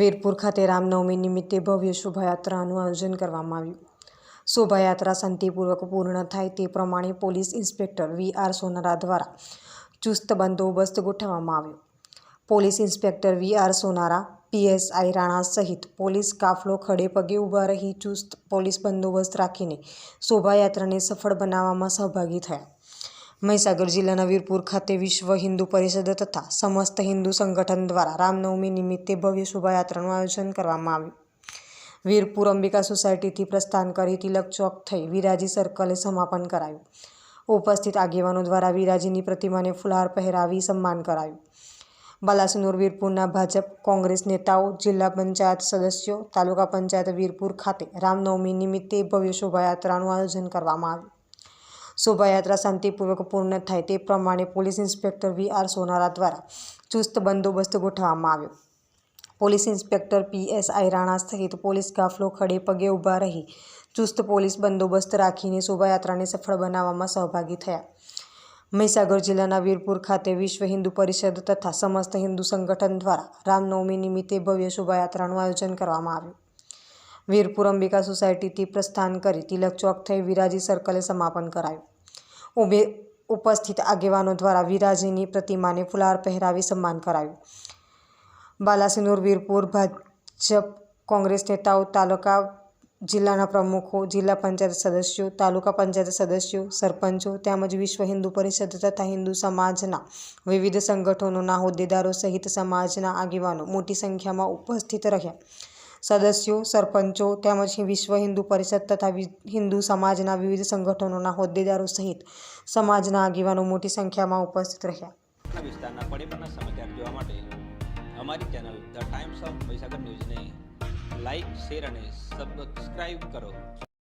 વીરપુર ખાતે રામનવમી નિમિત્તે ભવ્ય શોભાયાત્રાનું આયોજન કરવામાં આવ્યું. શોભાયાત્રા શાંતિપૂર્વક પૂર્ણ થાય તે પ્રમાણે police inspector V R Sonara દ્વારા ચુસ્ત બંદોબસ્ત ગોઠવવામાં આવ્યો. Police inspector V R Sonara PSI Rana સહિત પોલીસ કાફલો ખડે પગે ઊભા રહી ચુસ્ત પોલીસ બંદોબસ્ત રાખીને શોભાયાત્રાને સફળ બનાવવામાં સહભાગી થયા. મહીસાગર જિલ્લાના વીરપુર ખાતે વિશ્વ હિન્દુ પરિષદ તથા સમસ્ત હિન્દુ સંગઠન દ્વારા રામનવમી નિમિત્તે ભવ્ય શોભાયાત્રાનું આયોજન કરવામાં આવ્યું. વીરપુર અંબિકા સોસાયટીથી પ્રસ્થાન કરી તિલક ચોક થઈ વિરાજી સર્કલે સમાપન કરાયું. ઉપસ્થિત આગેવાનો દ્વારા વિરાજીની પ્રતિમાને ફુલહાર પહેરાવી સન્માન કરાયું. બાલાસિનોર વીરપુરના ભાજપ કોંગ્રેસ નેતાઓ, જિલ્લા પંચાયત સદસ્યો, તાલુકા પંચાયત વીરપુર ખાતે રામનવમી નિમિત્તે ભવ્ય શોભાયાત્રાનું આયોજન કરવામાં આવ્યું. શોભાયાત્રા શાંતિપૂર્વક પૂર્ણ થાય તે પ્રમાણે police inspector V R Sonara દ્વારા ચુસ્ત બંદોબસ્ત ગોઠવવામાં આવ્યો. પોલીસ ઇન્સ્પેક્ટર પીએસઆઈ રાણા સહિત પોલીસ કાફલો ખડે પગે ઊભા રહી ચુસ્ત પોલીસ બંદોબસ્ત રાખીને શોભાયાત્રાને સફળ બનાવવામાં સહભાગી થયા. મહીસાગર જિલ્લાના વીરપુર ખાતે વિશ્વ હિન્દુ પરિષદ તથા સમસ્ત હિન્દુ સંગઠન દ્વારા રામનવમી નિમિત્તે ભવ્ય શોભાયાત્રાનું આયોજન કરવામાં આવ્યું. વીરપુર અંબિકા સોસાયટીથી પ્રસ્થાન કરી તિલક ચોક થઈ વિરાજી સર્કલે સમાપન કરાયું. ઉભે ઉપસ્થિત આગેવાનો દ્વારા વિરાજીની પ્રતિમાને ફુલાર પહેરાવી સન્માન કરાયું. બાલાસિનોર, વીરપુર ભાજપ કોંગ્રેસ નેતાઓ, તાલુકા જિલ્લાના પ્રમુખો, જિલ્લા પંચાયત સદસ્યો, તાલુકા પંચાયત સદસ્યો, સરપંચો તેમજ વિશ્વ હિન્દુ પરિષદ તથા હિન્દુ સમાજના વિવિધ સંગઠનોના હોદ્દેદારો સહિત સમાજના આગેવાનો મોટી સંખ્યામાં ઉપસ્થિત રહ્યા. સદસ્યો, સરપંચો તેમજ વિશ્વ હિન્દુ પરિષદ તથા હિન્દુ સમાજના વિવિધ સંગઠનોના હોદ્દેદારો સહિત સમાજના આગેવાનો મોટી સંખ્યામાં ઉપસ્થિત રહ્યા. વિસ્તારના પડેપણના સમાચાર જોવા માટે અમારી channel the Times of Mahisagar ન્યૂઝને લાઈક શેર અને સબસ્ક્રાઇબ કરો.